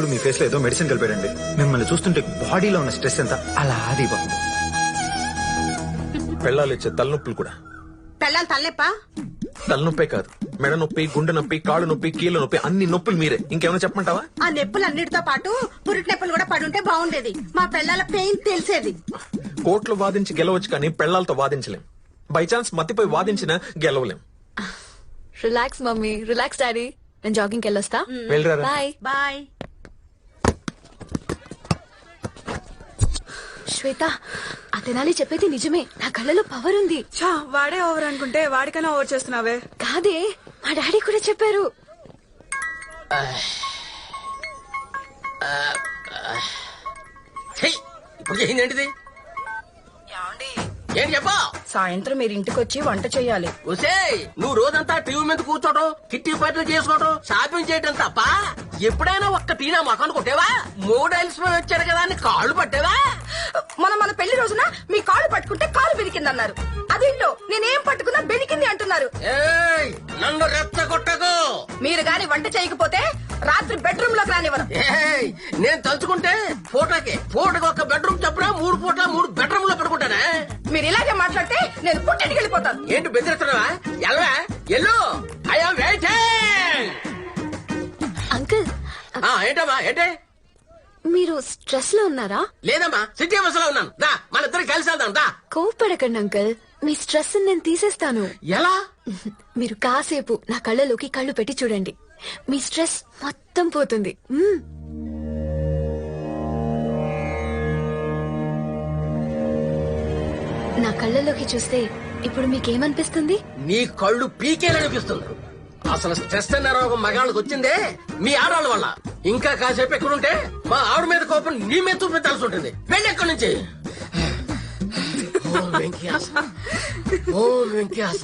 దేవుడు మీ ఫేస్లో ఏదో మెడిసిన్ కలిపాడండి. మిమ్మల్ని చూస్తుంటే బాడీలో ఉన్న స్ట్రెస్ ఎంత అలా ఆదిపోతుంది పెళ్ళాలు ఇచ్చే తలనొప్పులు కూడా. పెళ్ళాలి తల్లెప్ప తలనొప్పే కాదు. మెడ నొప్పి గుండె నొప్పి కాళ్ళు నొప్పి కీళ్ళ నొప్పి అన్ని నొప్పులు మీరే. ఇంకేమైనా చెప్పమంటావా? ఆ నొప్పులన్నిటితో పాటు పురిటి నొప్పులు కూడా పడుంటే బాగుండేది. మా పెళ్ళాల పెయిన్ తెలిసేది. కోర్టులో వాదించి గెలవచ్చు కానీ పెళ్ళాలతో వాదించలేం. బై ఛాన్స్ మత్తిపోయి వాదించినా గెలవలేం. Relax mummy. రిలాక్స్ డాడీ నేను జాగింగ్కి వెళ్ళొస్తా. వెళ్ళరారా? బాయ్ బాయ్ శ్వేత ఆ తెనాలి చెప్పేది నిజమే. నా కళ్ళలో పవర్ ఉంది. ఛా వాడే ఓవర్ అనుకుంటే వాడికైనా ఓవర్ చేస్తున్నావే. కాదే మా డాడీ కూడా చెప్పారు. ఇప్పుడు ఏంటి చెప్పా. సాయంత్రం మీరు ఇంటికి వచ్చి వంట చేయాలి నువ్వు రోజంతా టీవీ మీద కూర్చోటం? కిట్టి పార్టీలు చేసుకోవటం? షాపింగ్ చేయటం తప్ప? ఎప్పుడైనా ఒక్క టీనా మొఖాన్ని కొట్టేవా? మోడల్స్ వచ్చారు కదా అని కాళ్ళు పట్టేవా? మన మన పెళ్ళి రోజున మీ కాళ్ళు పట్టుకుంటే కాలు బెనికిందన్నారు అదేంటో నేనేం పట్టుకున్నా బెనికింది అంటున్నారు. ఏయ్ నన్ను రెచ్చగొట్టకు. మీరు గాని వంట చేయకపోతే రాత్రి బెడ్రూమ్లోకి రానివ్వరు ఏయ్ నేను తలుచుకుంటే ఫోటోకి. ఫోటోకి ఒక బెడ్రూమ్ చెప్పురా మూడు పూట్ల మూడు బెడ్రూమ్లో పడుకుంటానే? మీరు ఇలాగే మాట్లాడితే నేను పుట్టింటికి వెళ్ళిపోతాను. ఏంటి బెదిరిస్తున్నావా? ఎల్వా? ఎల్లు? I'm waiting uncle. ఏంటమ్మా? ఏంటి? మీరు స్ట్రెస్లో ఉన్నారా? లేదమ్మా సిటీ బస్సులో ఉన్నాను. దా మన ఇద్దరు కలిసి వెళ్దాం దా. కోపడకండి అంకుల్. మీ స్ట్రెస్ నేను తీసేస్తాను. ఎలా? మీరు కాసేపు నా కళ్ళలోకి కళ్ళు పెట్టి చూడండి. మీ స్ట్రెస్ మొత్తం పోతుంది. నా కళ్ళలోకి చూస్తే ఇప్పుడు మీకేమనిపిస్తుంది? నీ కళ్ళు పీకేలనిపిస్తుంది అసలు స్ట్రెస్ అన్న రోగం మగాళ్ళకి వచ్చిందే మీ ఆడవాళ్ళ వల్ల. ఇంకా కాసేపు ఎక్కడుంటే మా ఆవిడ మీద కోపం నీ మీద చూపించాల్సి ఉంటుంది. వెళ్ళి ఎక్కడి నుంచి? ఓ వెంకయాస ఓ వెంకయాస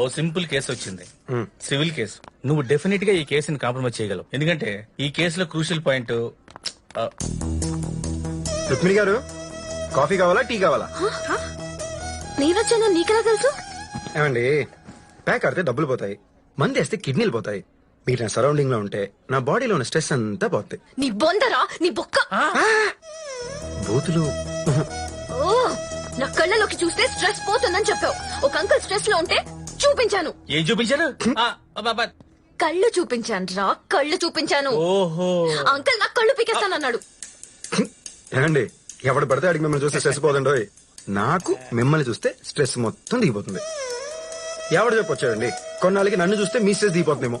ఓ సింపుల్ కేసు వచ్చింది. Civil case. నువ్వు డెఫినెట్గా ఈ కేసుని కాంప్రమైజ్ చేయగలవు. ఎందుకంటే ఈ కేసులో క్రూషియల్ పాయింట్ రుక్మిణి గారు కాఫీ కావాలా టీ కావాలా? నేనొచ్చాను? నీకెలా తెలుసు? ఏమండి ప్యాక్ ఆడితే డబ్బులు పోతాయి. మంది వేస్తే కిడ్నీలు పోతాయి. మీరు నా సరౌండింగ్లో ఉంటే నా బాడీలో ఉన్న స్ట్రెస్ అంతా పోతాయి నీ బొందరా? నీ బొక్క? బూతులు. ఓ నా కళ్ళలోకి చూస్తే స్ట్రెస్ పోతుందని చెప్పావు. ఒక అంకుల్ స్ట్రెస్లో ఉంటే చూపించాను. ఏం చూపించారు ఆ, అబ్బబ్బా. కళ్ళు చూపించాను రా కళ్ళు చూపించాను. ఓహో. అంకుల్ నా కళ్ళు పీకేస్తానన్నాడు ఏమండి ఎవడు పడితే అడిగి మిమ్మల్ని చూస్తే స్ట్రెస్ పోదండి నాకు మిమ్మల్ని చూస్తే స్ట్రెస్ మొత్తం దిగిపోతుంది. ఎవడు చెప్పొచ్చాడండి? కొన్నాళ్ళకి నన్ను చూస్తే మీ స్ట్రెస్ దిగిపోతుందేమో.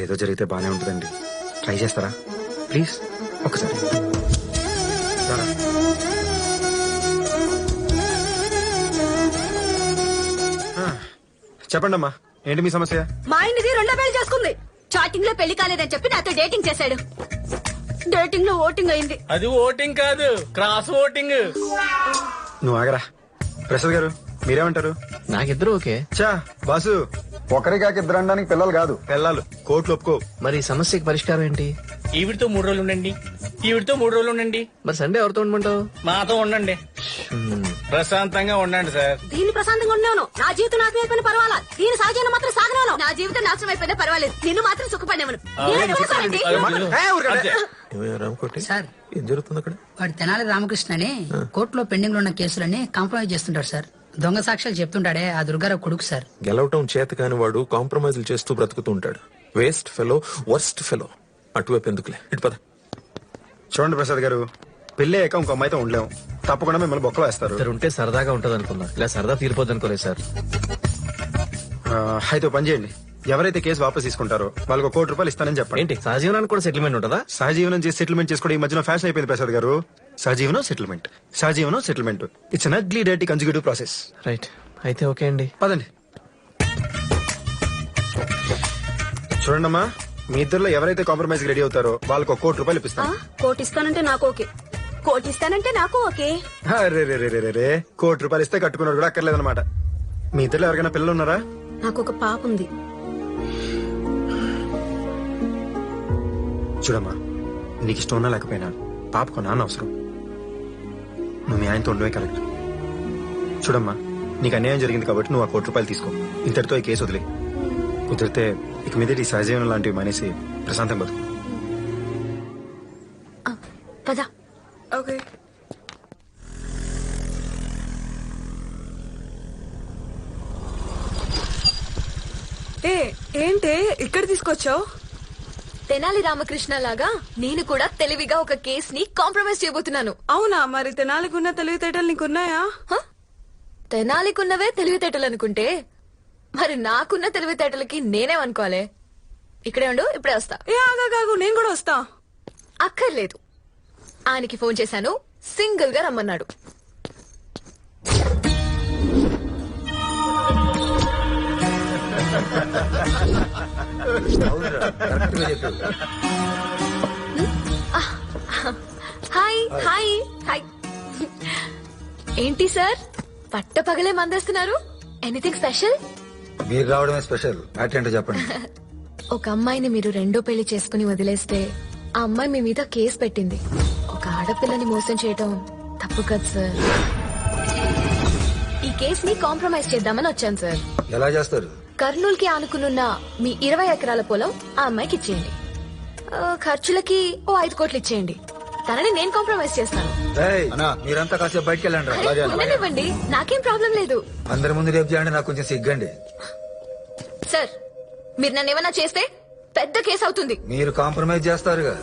ఇదేదో జరిగితే బానే ఉంటుందండి. ట్రై చేస్తారా? ప్లీజ్ ఒకసారి. రారా. ఆ, చెప్పండమ్మా ఏంటి మీ సమస్య? మా ఆయనది రెండో పెళ్ళి చేసుకుంది. చాటింగ్లో పెళ్ళి కాలేదని చెప్పి నాతో డేటింగ్ చేశాడు. డేటింగ్లో ఓటింగ్ అయింది. అది ఓటింగ్ కాదు క్రాస్ ఓటింగ్. నువ్వు ఆగరా. ప్రసాద్ గారు మీరేమంటారు? నాకిద్దరు ఓకే. చా బాసు. ఒకరి కాక ఇద్దరు అనడానికి పిల్లలు కాదు. పిల్లలు. కోట్లు ఒప్పుకో. మరి ఈ సమస్యకి పరిష్కారం ఏంటి? ఈవిడితో మూడు రోజులు ఉండండి. ఈవిడితో మూడు రోజులు ఉండండి. మరి సండే ఎవరితో ఉండమంటావు? మాతో ఉండండి. ప్రశాంతంగా ఉండండి సార్. దీని ప్రశాంతంగా ఉన్నాను నా జీవితం నాశనం అయిపోయిన పర్వాలా? దీని సహజాన్ని మాత్రం సాగనాను నా జీవితం నాశనం అయిపోయినా పర్వాలేదు. నిన్ను మాత్రం సుఖపడినవను. ఏ, ఊరుకోండి. అంతే. రామకోటి సార్. ఏం జరుగుతుంది అక్కడ? వాడు తెనాలి రామకృష్ణ అని కోర్టులో పెండింగ్లో ఉన్న కేసులని కాంప్రమైజ్ చేస్తుంటాడు సార్. దొంగ సాక్ష్యాలు చెప్తుంటాడే ఆ దుర్గారావు కొడుకు సార్. గెలవటం చేత కాని వాడు కాంప్రమైజ్లు చేస్తూ బ్రతుకుతూ ఉంటాడు. Waste fellow worst fellow. అటువైపు ఎందుకులే? ఇటు పద. చూడండి ప్రసాద్ గారు పెళ్ళి అయ్యాక ఇంకో అమ్మాయితో ఉండలేము తప్పకుండా మిమ్మల్ని బొక్కలో వేస్తారు. ఇద్దరు ఉంటే సరదాగా ఉంటది అనుకున్నా ఇలా సరదా తీరిపోద్ది అనుకోలేదు సార్. ఆ, అయితే ఓ పని చేయండి. ఎవరైతే కేసు వాపస్ తీసుకుంటారో వాళ్ళకి ఒక కోటి రూపాయలు ఇస్తానని చెప్పండి. ఏంటి సహజీవనానికి కూడా సెటిల్మెంట్ ఉంటుందా? సహజీవనం చేసి సెటిల్మెంట్ చేసుకోవడం ఈ మధ్యన ఫ్యాషన్ అయిపోయింది ప్రసాద్ గారు. సహజీవనం సెటిల్మెంట్. సహజీవనం సెటిల్మెంట్. ఇట్స్ అన్ అగ్లీ డైటీ కన్జ్యూటివ్ ప్రాసెస్ రైట్ అయితే ఓకే అండి. పదండి. చూడండమ్మా మీ ఇద్దరులో ఎవరైతే కాంప్రమైజ్ రెడీ అవుతారో వాళ్ళకి ఒక కోటి రూపాయలు ఇప్పిస్తాను. కోటి ఇస్తానంటే నాకు ఓకే. కోటి ఇస్తానంటే నాకు ఓకే. అరే రే రే రే రే రే కోటి రూపాయలు ఇస్తే కట్టుకున్నారు కూడా అక్కర్లేదన్నమాట. మీ ఇద్దరు ఎవరికైనా పిల్లలు ఉన్నారా? నాకు ఒక పాప ఉంది. చూడమ్మా నీకు ఇష్టం ఉన్నా లేకపోయినా పాపకు నాన్న అవసరం. నువ్వు మీ ఆయనతో ఉండవే కరెక్ట్. చూడమ్మా నీకు అన్యాయం జరిగింది కాబట్టి నువ్వు ఆ కోటి రూపాయలు తీసుకో. ఇంతటితో ఈ కేసు వదిలే. కుదిరితే ఇక మీద ఈ సహజీవనం లాంటివి మానేసి ప్రశాంతం బతుకు. పద. ఓకే. ఏ ఏంటే? ఇక్కడ తీసుకొచ్చావు? తెనాలి రామకృష్ణ లాగా నేను కూడా తెలివిగా ఒక కేస్ని కాంప్రమైజ్ చేయబోతున్నాను. అవునా? మరి తెనాలికున్న తెలివితేటలు నీకున్నాయా? హ? తెనాలికున్నవే తెలివితేటలు అనుకుంటే మరి నాకున్న తెలివితేటలకి నేనేమనుకోవాలి ఇక్కడే ఉండు ఇప్పుడే వస్తా. ఏ ఆగా కాగు నేను కూడా వస్తా. అక్కర్లేదు. ఆయనకి ఫోన్ చేశాను సింగిల్గా రమ్మన్నాడు. Hi hi hi. ఏంటి సార్? పట్ట పగలే మందేస్తున్నారు. ఎనీథింగ్ స్పెషల్ మీరు రావడమే స్పెషల్ ఏంటో చెప్పండి. ఒక అమ్మాయిని మీరు రెండో పెళ్ళి చేసుకుని వదిలేస్తే ఆ అమ్మాయి మీ మీద కేసు పెట్టింది. ఒక ఆడపిల్లని మోసం చేయటం తప్పు కదా సార్. ఈ కేస్ని కాంప్రమైజ్ చేద్దామని వచ్చాను సార్. ఎలా చేస్తారు? కర్నూలు కి ఆనుకునున్న మీ ఇరవై ఎకరాల పొలం ఆ అమ్మాయికి ఇచ్చేయండి. ఆ, ఖర్చులకి ఓ ఐదు కోట్లు ఇచ్చేయండి. తనని నేను కాంప్రమైజ్ చేస్తాను. మీరంతా కాసేపు బయటకు వెళ్ళండి అరే, ఉండనివ్వండి. నాకేం ప్రాబ్లం లేదు. అందరి ముందు రేపు చేయండి నాకు కొంచెం సిగ్గండి. సార్ మీరు నన్ను ఏమైనా చేస్తే పెద్ద కేసు అవుతుంది. మీరు కాంప్రమైజ్ చేస్తారుగా.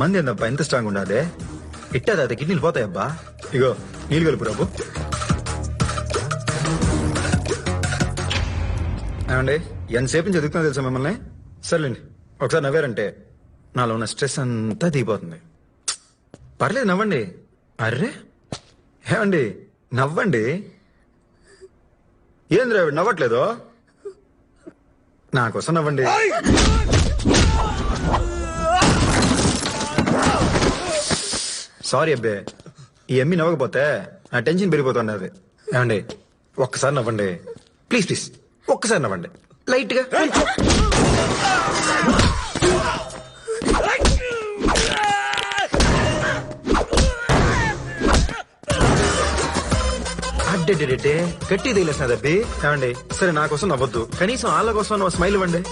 మంది ఎంత స్ట్రాంగ్ ఉండాలి ఇట్టా తాత కిడ్నీలు పోతాయబ్బా ఇగో నీళ్ళు కలుపు రాబు ఏమండి ఎంతసేపు చదువుతున్నా తెలుసా మిమ్మల్ని? సర్లేండి ఒకసారి నవ్వారంటే నాలో ఉన్న స్ట్రెస్ అంతా దిగిపోతుంది. పర్లేదు నవ్వండి. అర్రే? ఏమండి నవ్వండి. ఏంద్ర నవ్వట్లేదు? నా కోసం నవ్వండి. సారీ అబ్బే. ఈ ఎమ్మి నవ్వకపోతే నా టెన్షన్ పెరిగిపోతున్నది ఏమండి? ఒక్కసారి నవ్వండి. ప్లీజ్ ప్లీజ్ ఒక్కసారి నవ్వండి. లైట్గా అడ్డెడ్డెడ్డే గట్టి తగిలేసినది అబ్బి. ఏమండి? సరే నా కోసం నవ్వద్దు. కనీసం వాళ్ళ కోసం స్మైల్ ఇవ్వండి.